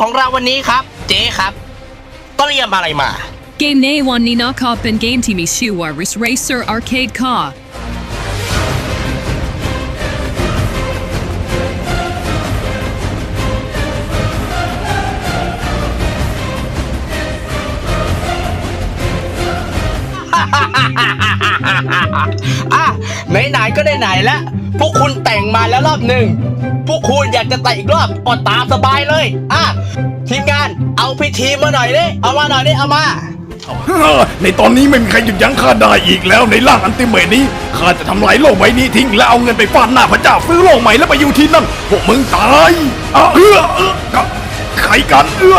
ของเราวันนี้ครับ เจ๊ครับเตรียมอะไรมา เกมในวันนี้นะครับเป็นเกมที่มีชื่อว่า Risk Racer Arcade Car อะไหนๆก็ไหนๆแล้วพวกคุณแต่งมาแล้วรอบหนึ่ง พวกคุณอยากจะเตะอีกรอบก็ตามสบายเลย อะ ทีมงานเอาพิธีมาหน่อยดิเอามาหน่อยดิเอามาในตอนนี้ไม่มีใครหยุดยั้งข้าได้อีกแล้วในร่างอันติเมตนี้ข้าจะทำลายโลกใบนี้ทิ้งแล้วเอาเงินไปฟาดหน้าพระเจ้าซื้อโลกใหม่แล้วไปอยู่ที่นั่นพวกมึงตายอะเอื้อเอื้อใครกันเอื้อ